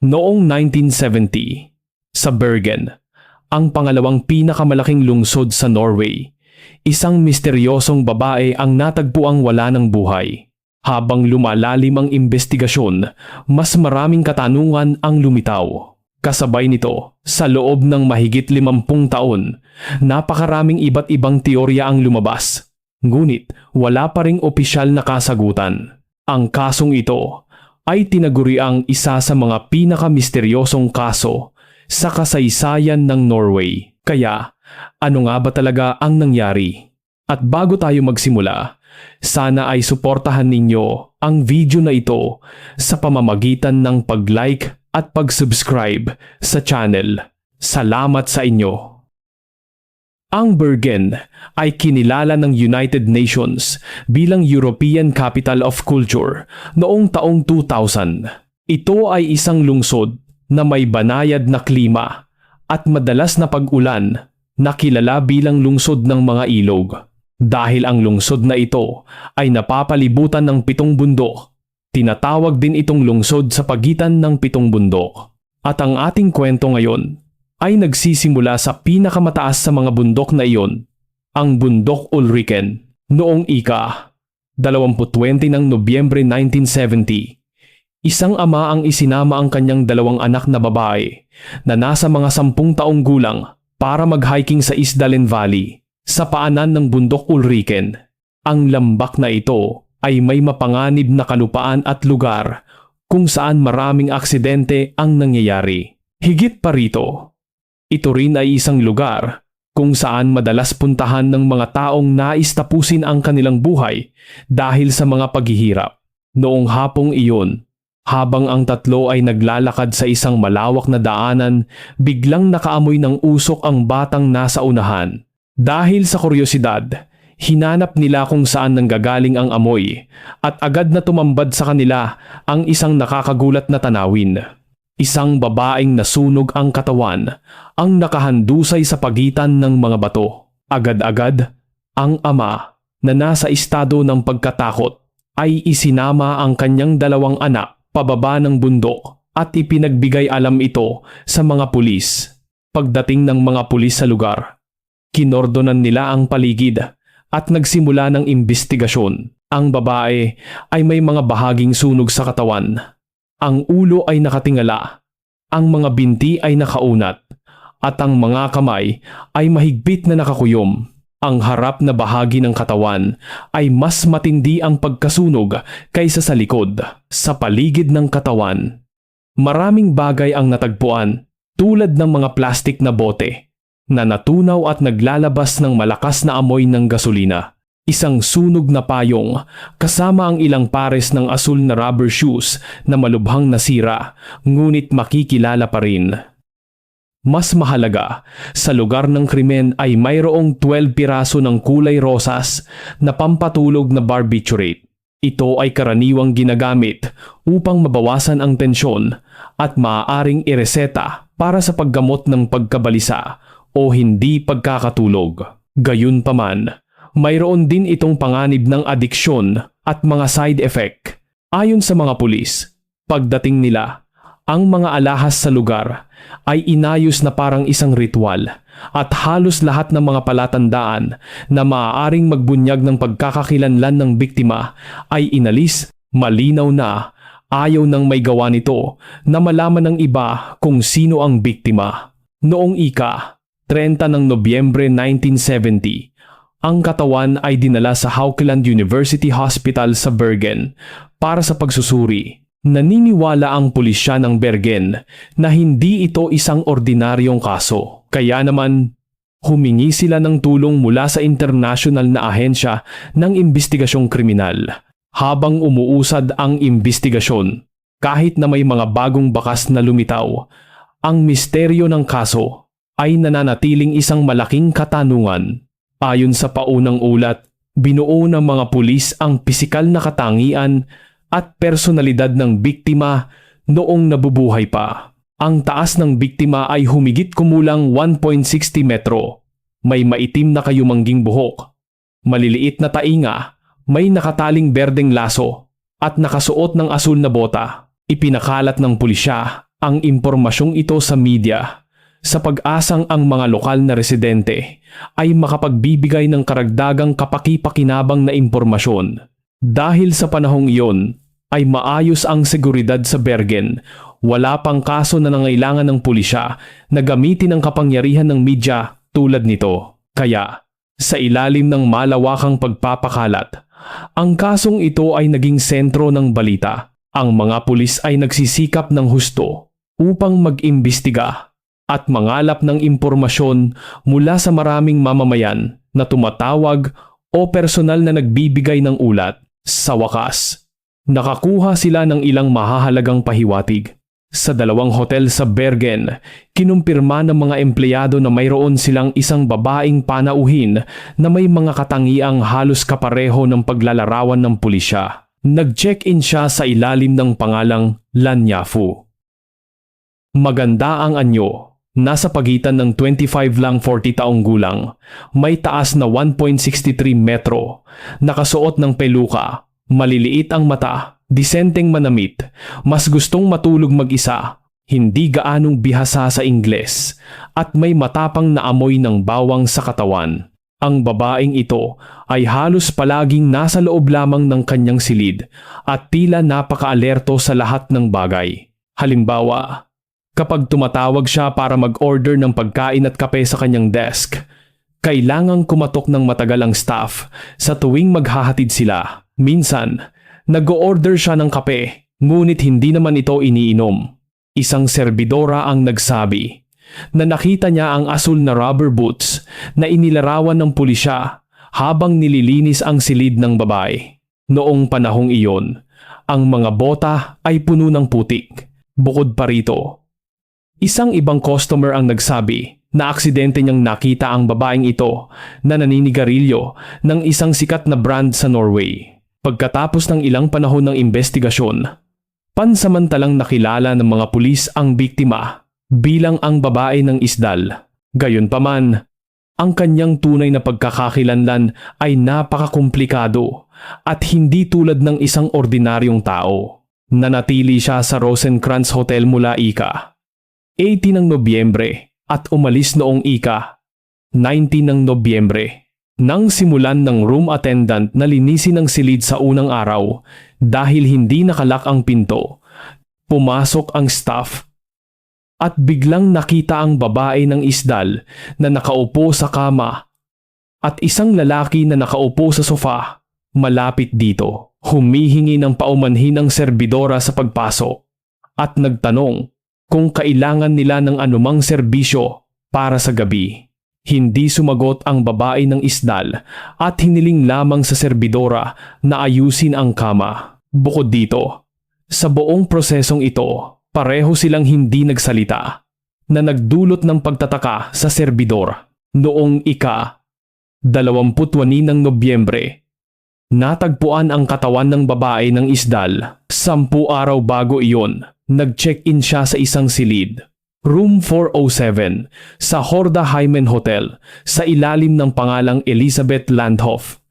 Noong 1970, sa Bergen, ang pangalawang pinakamalaking lungsod sa Norway, isang misteryosong babae ang natagpuang wala ng buhay. Habang lumalalim ang investigasyon, mas maraming katanungan ang lumitaw. Kasabay nito, sa loob ng mahigit limampung taon, napakaraming iba't ibang teorya ang lumabas. Ngunit wala pa ring opisyal na kasagutan. Ang kasong ito ay tinaguri ang isa sa mga pinakamisteryosong kaso sa kasaysayan ng Norway. Kaya, ano nga ba talaga ang nangyari? At bago tayo magsimula, sana ay suportahan ninyo ang video na ito sa pamamagitan ng pag-like at pag-subscribe sa channel. Salamat sa inyo! Ang Bergen ay kinilala ng United Nations bilang European Capital of Culture noong taong 2000. Ito ay isang lungsod na may banayad na klima at madalas na pag-ulan na kilala bilang lungsod ng mga ilog. Dahil ang lungsod na ito ay napapalibutan ng pitong bundok, tinatawag din itong lungsod sa pagitan ng pitong bundok. At ang ating kwento ngayon ay nagsisimula sa pinakamataas sa mga bundok na iyon, ang bundok Ulriken, noong ika 2020 ng Nobyembre 1970. Isang ama ang isinama ang kanyang dalawang anak na babae na nasa mga sampung taong gulang para mag-hiking sa Isdalen Valley sa paanan ng bundok Ulriken. Ang lambak na ito ay may mapanganib na kalupaan at lugar kung saan maraming aksidente ang nangyayari. Higit pa rito, ito rin ay isang lugar kung saan madalas puntahan ng mga taong nais tapusin ang kanilang buhay dahil sa mga paghihirap. Noong hapong iyon, habang ang tatlo ay naglalakad sa isang malawak na daanan, biglang nakaamoy ng usok ang batang nasa unahan. Dahil sa kuryosidad, hinanap nila kung saan nanggagaling ang amoy at agad na tumambad sa kanila ang isang nakakagulat na tanawin. Isang babaeng nasunog ang katawan ang nakahandusay sa pagitan ng mga bato. Agad-agad, ang ama na nasa estado ng pagkatakot ay isinama ang kanyang dalawang anak pababa ng bundok at ipinagbigay alam ito sa mga pulis. Pagdating ng mga pulis sa lugar, kinordonan nila ang paligid at nagsimula ng investigasyon. Ang babae ay may mga bahaging sunog sa katawan ang ulo ay nakatingala, ang mga binti ay nakaunat, at ang mga kamay ay mahigpit na nakakuyom. Ang harap na bahagi ng katawan ay mas matindi ang pagkasunog kaysa sa likod, sa paligid ng katawan. Maraming bagay ang natagpuan tulad ng mga plastik na bote na natunaw at naglalabas ng malakas na amoy ng gasolina. Isang sunog na payong kasama ang ilang pares ng asul na rubber shoes na malubhang nasira ngunit makikilala pa rin. Mas mahalaga, sa lugar ng krimen ay mayroong 12 piraso ng kulay rosas na pampatulog na barbiturate. Ito ay karaniwang ginagamit upang mabawasan ang tensyon at maaaring ireseta para sa paggamot ng pagkabalisa o hindi pagkakatulog. Gayunpaman, mayroon din itong panganib ng adiksyon at mga side effect. Ayon sa mga pulis, pagdating nila, ang mga alahas sa lugar ay inayos na parang isang ritual at halos lahat ng mga palatandaan na maaaring magbunyag ng pagkakakilanlan ng biktima ay inalis, malinaw na ayaw nang may gawa nito na malaman ng iba kung sino ang biktima. Noong ika, 30 ng Nobyembre 1970, ang katawan ay dinala sa Haukeland University Hospital sa Bergen para sa pagsusuri. Naniniwala ang pulisya ng Bergen na hindi ito isang ordinaryong kaso. Kaya naman, humingi sila ng tulong mula sa international na ahensya ng investigasyong kriminal. Habang umuusad ang investigasyon, kahit na may mga bagong bakas na lumitaw, ang misteryo ng kaso ay nananatiling isang malaking katanungan. Ayon sa paunang ulat, binuo ng mga pulis ang pisikal na katangian at personalidad ng biktima noong nabubuhay pa. Ang taas ng biktima ay humigit kumulang 1.60 metro. May maitim na kayumangging buhok. Maliliit na tainga, may nakataling berdeng laso at nakasuot ng asul na bota. Ipinakalat ng pulisya ang impormasyong ito sa media sa pag-asang ang mga lokal na residente ay makapagbibigay ng karagdagang kapaki-pakinabang na impormasyon. Dahil sa panahong iyon ay maayos ang seguridad sa Bergen, wala pang kaso na nangailangan ng pulisya na gamitin ang kapangyarihan ng media tulad nito. Kaya, sa ilalim ng malawakang pagpapakalat, ang kasong ito ay naging sentro ng balita. Ang mga pulis ay nagsisikap ng husto upang mag-imbestiga at mangalap ng impormasyon mula sa maraming mamamayan na tumatawag o personal na nagbibigay ng ulat. Sa wakas, nakakuha sila ng ilang mahahalagang pahiwatig. Sa dalawang hotel sa Bergen, kinumpirma ng mga empleyado na mayroon silang isang babaeng panauhin na may mga katangiang halos kapareho ng paglalarawan ng pulisya. Nag-check-in siya sa ilalim ng pangalang Lanyafu. Maganda ang anyo. Nasa pagitan ng 25 lang 40 taong gulang. May taas na 1.63 metro. Nakasuot ng peluka. Maliliit ang mata. Disenteng manamit. Mas gustong matulog mag-isa. Hindi gaanong bihasa sa Ingles. At may matapang na amoy ng bawang sa katawan. Ang babaeng ito ay halos palaging nasa loob lamang ng kanyang silid at tila napaka-alerto sa lahat ng bagay. Halimbawa, Kapag tumatawag siya para mag-order ng pagkain at kape sa kanyang desk, kailangang kumatok ng matagal ang staff sa tuwing maghahatid sila. Minsan, nag-order siya ng kape, ngunit hindi naman ito iniinom. Isang serbidora ang nagsabi na nakita niya ang asul na rubber boots na inilarawan ng pulisya habang nililinis ang silid ng babae. Noong panahong iyon, ang mga bota ay puno ng putik. Bukod pa rito, Isang ibang customer ang nagsabi na aksidente niyang nakita ang babaeng ito na naninigarilyo ng isang sikat na brand sa Norway. Pagkatapos ng ilang panahon ng investigasyon, pansamantalang nakilala ng mga pulis ang biktima bilang ang babae ng isdal. Gayunpaman, ang kanyang tunay na pagkakakilanlan ay napakakomplikado at hindi tulad ng isang ordinaryong tao. Nanatili siya sa Rosencrantz Hotel mula ika 18 ng Nobyembre at umalis noong ika 19 ng Nobyembre. Nang simulan ng room attendant na linisin ang silid sa unang araw dahil hindi nakalak ang pinto, pumasok ang staff at biglang nakita ang babae ng isdal na nakaupo sa kama at isang lalaki na nakaupo sa sofa malapit dito. Humihingi ng paumanhin ang serbidora sa pagpasok at nagtanong kung kailangan nila ng anumang serbisyo para sa gabi. Hindi sumagot ang babae ng isdal at hiniling lamang sa serbidora na ayusin ang kama. Bukod dito, sa buong prosesong ito, pareho silang hindi nagsalita na nagdulot ng pagtataka sa serbidor. Noong ika, 28 ng Nobyembre, natagpuan ang katawan ng babae ng isdal sampu araw bago iyon nag-check-in siya sa isang silid. Room 407 sa Horda Hymen Hotel sa ilalim ng pangalang Elizabeth Landhoff.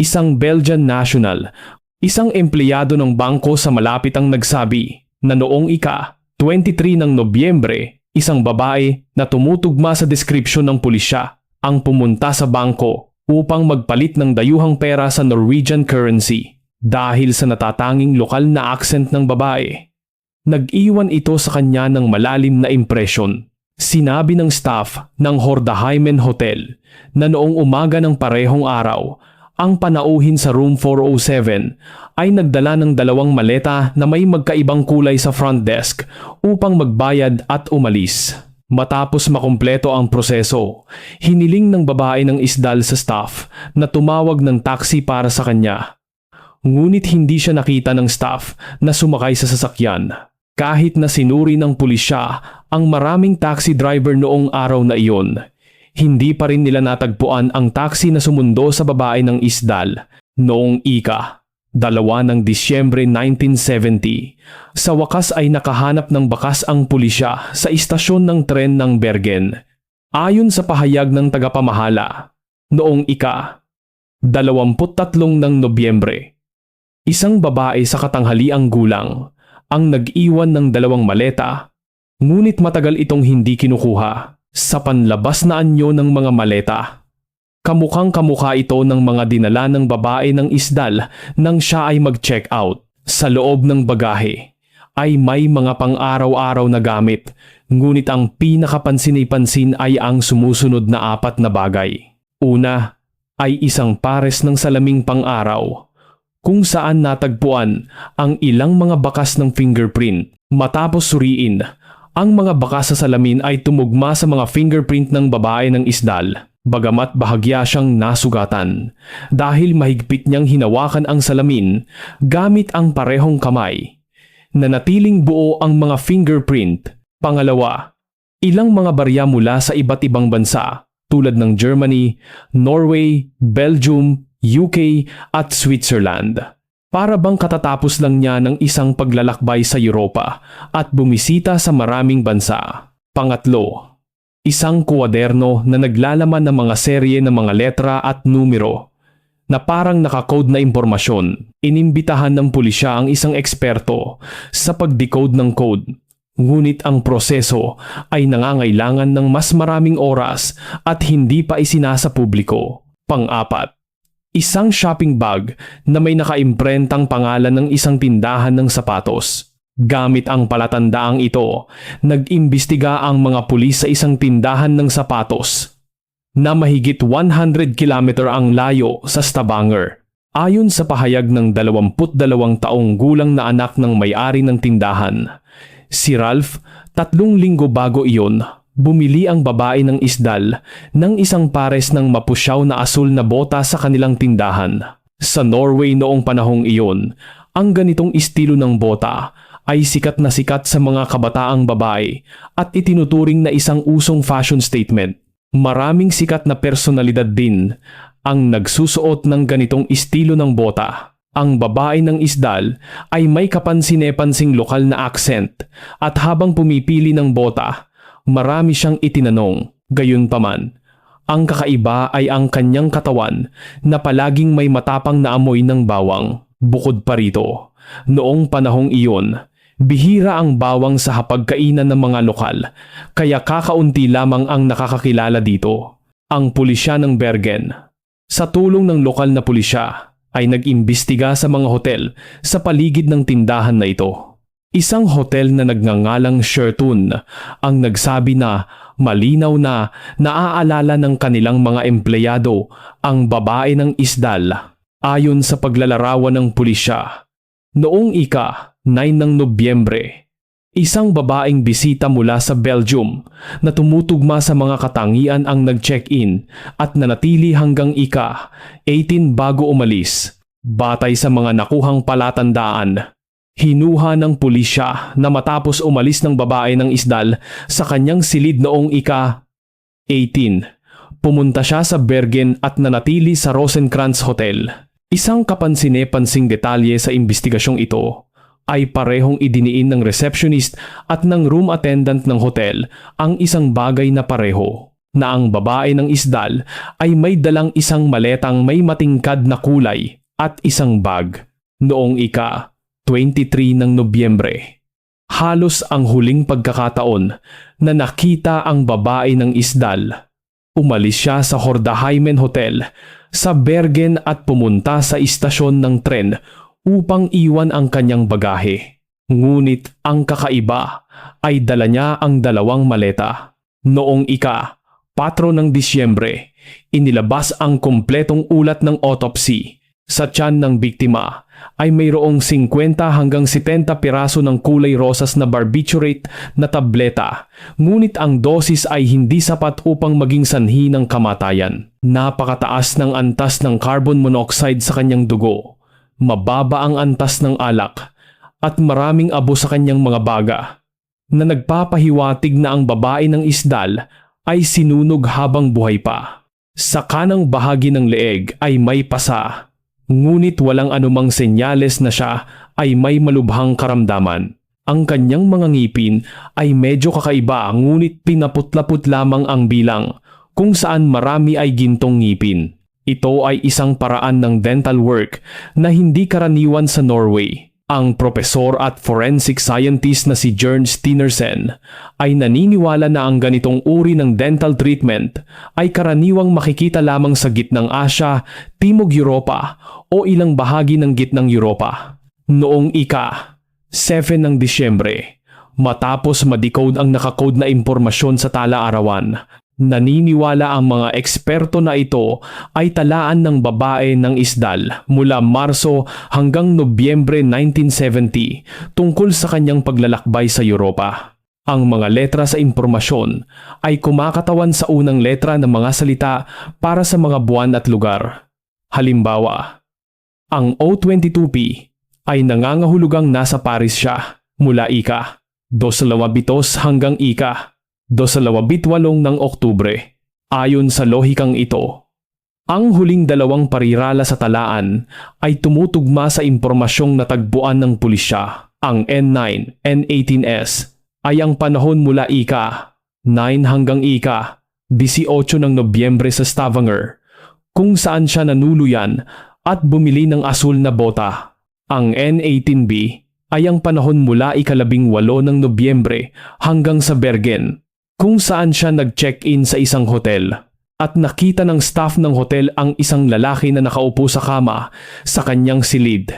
Isang Belgian national, isang empleyado ng bangko sa malapit ang nagsabi na noong ika 23 ng Nobyembre, isang babae na tumutugma sa deskripsyon ng pulisya ang pumunta sa bangko upang magpalit ng dayuhang pera sa Norwegian currency dahil sa natatanging lokal na accent ng babae. Nag-iwan ito sa kanya ng malalim na impresyon. Sinabi ng staff ng Hordaheimen Hotel na noong umaga ng parehong araw, ang panauhin sa room 407 ay nagdala ng dalawang maleta na may magkaibang kulay sa front desk upang magbayad at umalis. Matapos makumpleto ang proseso, hiniling ng babae ng isdal sa staff na tumawag ng taxi para sa kanya. Ngunit hindi siya nakita ng staff na sumakay sa sasakyan. Kahit na sinuri ng pulisya ang maraming taxi driver noong araw na iyon, hindi pa rin nila natagpuan ang taxi na sumundo sa babae ng isdal noong ika. Dalawa ng Disyembre 1970, sa wakas ay nakahanap ng bakas ang pulisya sa istasyon ng tren ng Bergen. Ayon sa pahayag ng tagapamahala, noong ika, 23 ng Nobyembre, isang babae sa katanghaliang gulang ang nag-iwan ng dalawang maleta Ngunit matagal itong hindi kinukuha sa panlabas na anyo ng mga maleta. Kamukhang kamukha ito ng mga dinala ng babae ng isdal nang siya ay mag-check out. Sa loob ng bagahe ay may mga pang-araw-araw na gamit, ngunit ang pinakapansin-pansin ay ang sumusunod na apat na bagay. Una ay isang pares ng salaming pang-araw kung saan natagpuan ang ilang mga bakas ng fingerprint. Matapos suriin, ang mga bakas sa salamin ay tumugma sa mga fingerprint ng babae ng isdal. Bagamat bahagya siyang nasugatan dahil mahigpit niyang hinawakan ang salamin gamit ang parehong kamay. Nanatiling buo ang mga fingerprint. Pangalawa, ilang mga barya mula sa iba't ibang bansa tulad ng Germany, Norway, Belgium, UK at Switzerland. Para bang katatapos lang niya ng isang paglalakbay sa Europa at bumisita sa maraming bansa. Pangatlo, isang kuwaderno na naglalaman ng mga serye ng mga letra at numero na parang nakakode na impormasyon. Inimbitahan ng pulisya ang isang eksperto sa pag-decode ng code. Ngunit ang proseso ay nangangailangan ng mas maraming oras at hindi pa isinasa publiko. Pang-apat, isang shopping bag na may nakaimprentang pangalan ng isang tindahan ng sapatos. Gamit ang palatandaang ito, nag-imbestiga ang mga pulis sa isang tindahan ng sapatos na mahigit 100 kilometer ang layo sa Stavanger. Ayon sa pahayag ng 22 taong gulang na anak ng may-ari ng tindahan, si Ralph, tatlong linggo bago iyon, bumili ang babae ng isdal ng isang pares ng mapusyaw na asul na bota sa kanilang tindahan. Sa Norway noong panahong iyon, ang ganitong estilo ng bota ay sikat na sikat sa mga kabataang babae at itinuturing na isang usong fashion statement. Maraming sikat na personalidad din ang nagsusuot ng ganitong estilo ng bota. Ang babae ng isdal ay may kapansine-pansing lokal na accent at habang pumipili ng bota, marami siyang itinanong. Gayunpaman, ang kakaiba ay ang kanyang katawan na palaging may matapang na amoy ng bawang. Bukod pa rito, noong panahong iyon, bihira ang bawang sa hapagkainan ng mga lokal, kaya kakaunti lamang ang nakakakilala dito. Ang pulisya ng Bergen, sa tulong ng lokal na pulisya, ay nag-imbestiga sa mga hotel sa paligid ng tindahan na ito. Isang hotel na nagngangalang Shertun ang nagsabi na malinaw na naaalala ng kanilang mga empleyado ang babae ng isdal ayon sa paglalarawan ng pulisya. Noong ika 9 ng Nobyembre, isang babaeng bisita mula sa Belgium na tumutugma sa mga katangian ang nag-check-in at nanatili hanggang ika 18 bago umalis. Batay sa mga nakuhang palatandaan, Hinuha ng pulisya na matapos umalis ng babae ng isdal sa kanyang silid noong ika 18. Pumunta siya sa Bergen at nanatili sa Rosenkrantz Hotel. Isang kapansine-pansing detalye sa investigasyong ito ay parehong idiniin ng receptionist at ng room attendant ng hotel ang isang bagay na pareho na ang babae ng isdal ay may dalang isang maletang may matingkad na kulay at isang bag noong ika 23 ng Nobyembre. Halos ang huling pagkakataon na nakita ang babae ng isdal. Umalis siya sa Hordaheimen Hotel sa Bergen at pumunta sa istasyon ng tren upang iwan ang kanyang bagahe. Ngunit ang kakaiba ay dala niya ang dalawang maleta. Noong ika, 4 ng Disyembre, inilabas ang kompletong ulat ng autopsy sa tiyan ng biktima ay mayroong 50 hanggang 70 piraso ng kulay rosas na barbiturate na tableta, ngunit ang dosis ay hindi sapat upang maging sanhi ng kamatayan. Napakataas ng antas ng carbon monoxide sa kanyang dugo, mababa ang antas ng alak, at maraming abo sa kanyang mga baga, na nagpapahiwatig na ang babae ng isdal ay sinunog habang buhay pa. Sa kanang bahagi ng leeg ay may pasa Ngunit walang anumang senyales na siya ay may malubhang karamdaman. Ang kanyang mga ngipin ay medyo kakaiba ngunit pinaput-laput lamang ang bilang kung saan marami ay gintong ngipin. Ito ay isang paraan ng dental work na hindi karaniwan sa Norway. Ang propesor at forensic scientist na si Jern Stinersen ay naniniwala na ang ganitong uri ng dental treatment ay karaniwang makikita lamang sa gitnang Asya, Timog Europa o ilang bahagi ng gitnang Europa. Noong ika, 7 ng Disyembre, matapos madecode ang nakakode na impormasyon sa tala-arawan, Naniniwala ang mga eksperto na ito ay talaan ng babae ng isdal mula Marso hanggang Nobyembre 1970 tungkol sa kanyang paglalakbay sa Europa. Ang mga letra sa impormasyon ay kumakatawan sa unang letra ng mga salita para sa mga buwan at lugar. Halimbawa, ang O22P ay nangangahulugang nasa Paris siya mula Ika, 22 hanggang Ika, 28 ng Oktubre. Ayon sa lohikang ito, ang huling dalawang parirala sa talaan ay tumutugma sa impormasyong natagpuan ng pulisya. Ang N9, N18S ay ang panahon mula Ika, 9 hanggang Ika, 18 ng Nobyembre sa Stavanger, kung saan siya nanuluyan at bumili ng asul na bota. Ang N18B ay ang panahon mula ikalabing walo ng Nobyembre hanggang sa Bergen, kung saan siya nag-check-in sa isang hotel at nakita ng staff ng hotel ang isang lalaki na nakaupo sa kama sa kanyang silid.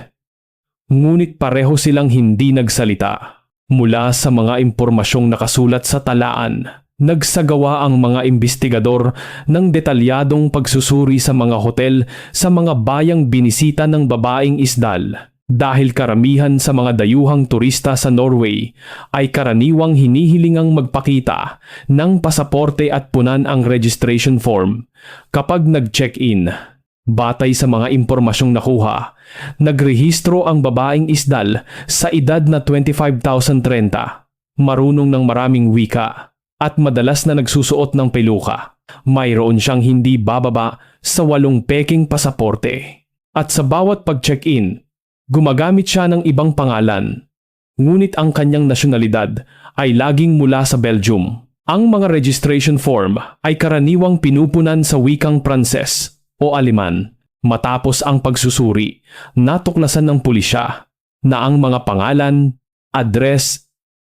Ngunit pareho silang hindi nagsalita. Mula sa mga impormasyong nakasulat sa talaan, nagsagawa ang mga investigador ng detalyadong pagsusuri sa mga hotel sa mga bayang binisita ng babaeng isdal dahil karamihan sa mga dayuhang turista sa Norway ay karaniwang hinihilingang magpakita ng pasaporte at punan ang registration form kapag nag-check-in. Batay sa mga impormasyong nakuha, nagrehistro ang babaeng isdal sa edad na 25,030, marunong ng maraming wika, at madalas na nagsusuot ng peluka. Mayroon siyang hindi bababa sa walong peking pasaporte. At sa bawat pag-check-in, gumagamit siya ng ibang pangalan. Ngunit ang kanyang nasyonalidad ay laging mula sa Belgium. Ang mga registration form ay karaniwang pinupunan sa wikang Pranses o Aleman. Matapos ang pagsusuri, natuklasan ng pulisya na ang mga pangalan, address,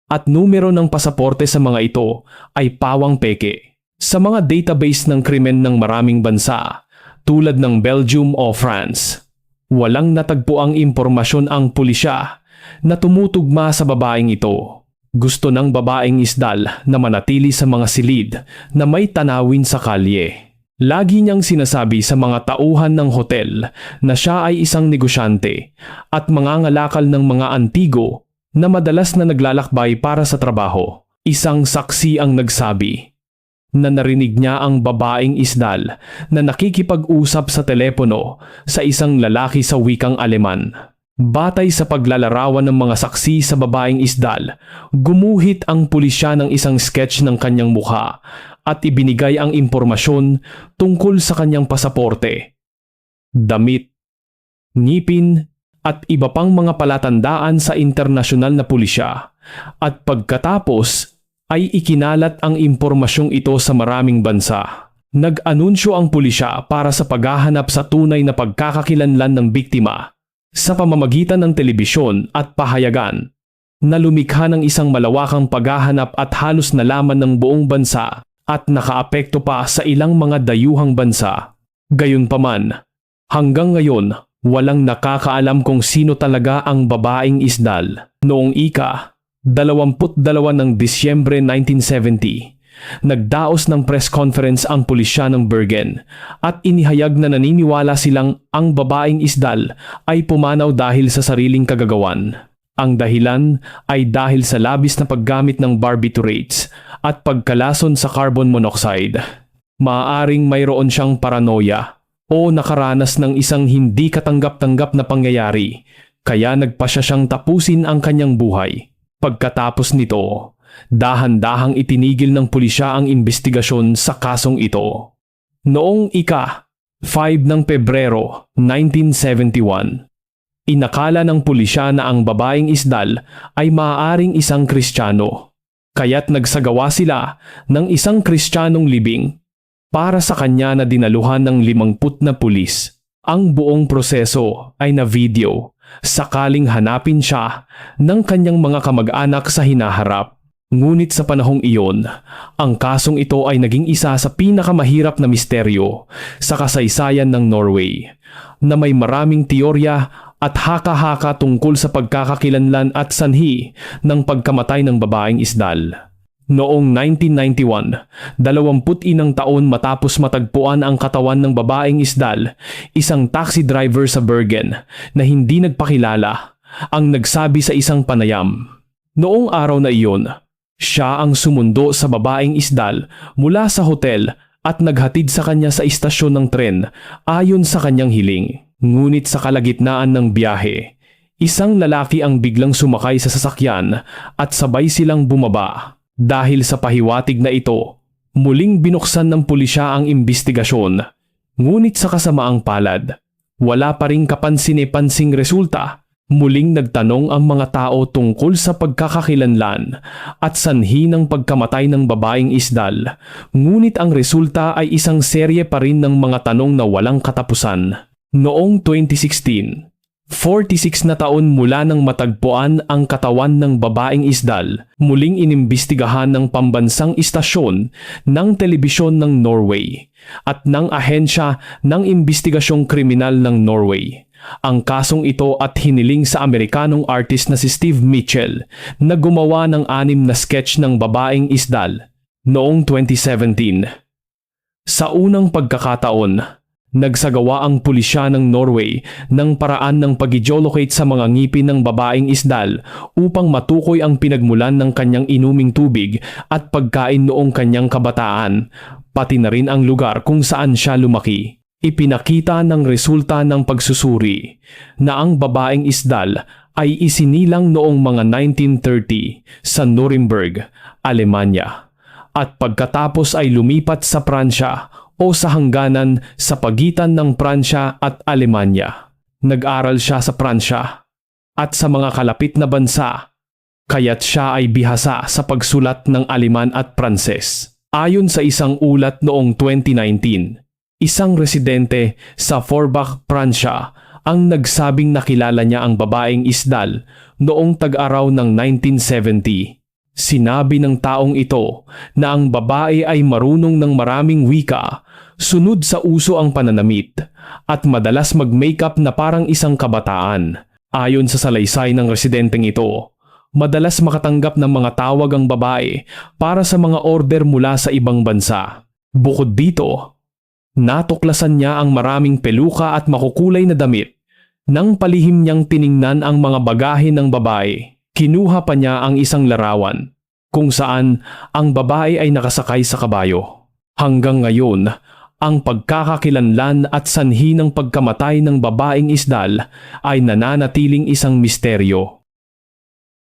at numero ng pasaporte sa mga ito ay pawang peke. Sa mga database ng krimen ng maraming bansa, tulad ng Belgium o France, walang natagpuang impormasyon ang pulisya na tumutugma sa babaeng ito. Gusto ng babaeng isdal na manatili sa mga silid na may tanawin sa kalye. Lagi niyang sinasabi sa mga tauhan ng hotel na siya ay isang negosyante at mangangalakal ng mga antigo na madalas na naglalakbay para sa trabaho. Isang saksi ang nagsabi na narinig niya ang babaeng isdal na nakikipag-usap sa telepono sa isang lalaki sa wikang Aleman. Batay sa paglalarawan ng mga saksi sa babaeng isdal, gumuhit ang pulisya ng isang sketch ng kanyang mukha at ibinigay ang impormasyon tungkol sa kanyang pasaporte, damit, ngipin at iba pang mga palatandaan sa internasyonal na pulisya. At pagkatapos ay ikinalat ang impormasyong ito sa maraming bansa. Nag-anunsyo ang pulisya para sa paghahanap sa tunay na pagkakakilanlan ng biktima sa pamamagitan ng telebisyon at pahayagan na lumikha ng isang malawakang paghahanap at halos nalaman ng buong bansa at nakaapekto pa sa ilang mga dayuhang bansa. Gayunpaman, hanggang ngayon walang nakakaalam kung sino talaga ang babaeng isdal. Noong ika, 22 ng Disyembre 1970, Nagdaos ng press conference ang pulisya ng Bergen at inihayag na naniniwala silang ang babaeng isdal ay pumanaw dahil sa sariling kagagawan. Ang dahilan ay dahil sa labis na paggamit ng barbiturates at pagkalason sa carbon monoxide. Maaaring mayroon siyang paranoia o nakaranas ng isang hindi katanggap-tanggap na pangyayari kaya nagpa siya siyang tapusin ang kanyang buhay. Pagkatapos nito, dahan-dahang itinigil ng pulisya ang investigasyon sa kasong ito. Noong ika, 5 ng Pebrero 1971, inakala ng pulisya na ang babaeng isdal ay maaaring isang kristyano. Kaya't nagsagawa sila ng isang kristyanong libing para sa kanya na dinaluhan ng limangput na pulis. Ang buong proseso ay na video sakaling hanapin siya ng kanyang mga kamag-anak sa hinaharap. Ngunit sa panahong iyon, ang kasong ito ay naging isa sa pinakamahirap na misteryo sa kasaysayan ng Norway na may maraming teorya at haka-haka tungkol sa pagkakakilanlan at sanhi ng pagkamatay ng babaeng isdal. Noong 1991, dalawamput-inang taon matapos matagpuan ang katawan ng babaeng isdal, isang taxi driver sa Bergen na hindi nagpakilala ang nagsabi sa isang panayam. Noong araw na iyon, siya ang sumundo sa babaeng isdal mula sa hotel at naghatid sa kanya sa istasyon ng tren ayon sa kanyang hiling. Ngunit sa kalagitnaan ng biyahe, isang lalaki ang biglang sumakay sa sasakyan at sabay silang bumaba. Dahil sa pahiwatig na ito, muling binuksan ng pulisya ang imbestigasyon. Ngunit sa kasamaang palad, wala pa rin kapansin-pansing resulta Muling nagtanong ang mga tao tungkol sa pagkakakilanlan at sanhi ng pagkamatay ng babaeng isdal, ngunit ang resulta ay isang serye pa rin ng mga tanong na walang katapusan. Noong 2016, 46 na taon mula nang matagpuan ang katawan ng babaeng isdal, muling inimbestigahan ng pambansang istasyon ng telebisyon ng Norway at ng ahensya ng imbestigasyong kriminal ng Norway ang kasong ito at hiniling sa Amerikanong artist na si Steve Mitchell na gumawa ng anim na sketch ng babaeng isdal noong 2017. Sa unang pagkakataon, nagsagawa ang pulisya ng Norway ng paraan ng pag-geolocate sa mga ngipin ng babaeng isdal upang matukoy ang pinagmulan ng kanyang inuming tubig at pagkain noong kanyang kabataan, pati na rin ang lugar kung saan siya lumaki. Ipinakita ng resulta ng pagsusuri na ang babaeng isdal ay isinilang noong mga 1930 sa Nuremberg, Alemanya at pagkatapos ay lumipat sa Pransya o sa hangganan sa pagitan ng Pransya at Alemanya. Nag-aral siya sa Pransya at sa mga kalapit na bansa kaya't siya ay bihasa sa pagsulat ng Aleman at Pranses. Ayon sa isang ulat noong 2019, isang residente sa Forbach, Pransya, ang nagsabing nakilala niya ang babaeng isdal noong tag-araw ng 1970. Sinabi ng taong ito na ang babae ay marunong ng maraming wika, sunod sa uso ang pananamit, at madalas mag-makeup na parang isang kabataan. Ayon sa salaysay ng residenteng ito, madalas makatanggap ng mga tawag ang babae para sa mga order mula sa ibang bansa. Bukod dito, Natuklasan niya ang maraming peluka at makukulay na damit. Nang palihim niyang tiningnan ang mga bagahe ng babae, kinuha pa niya ang isang larawan kung saan ang babae ay nakasakay sa kabayo. Hanggang ngayon, ang pagkakakilanlan at sanhi ng pagkamatay ng babaeng isdal ay nananatiling isang misteryo.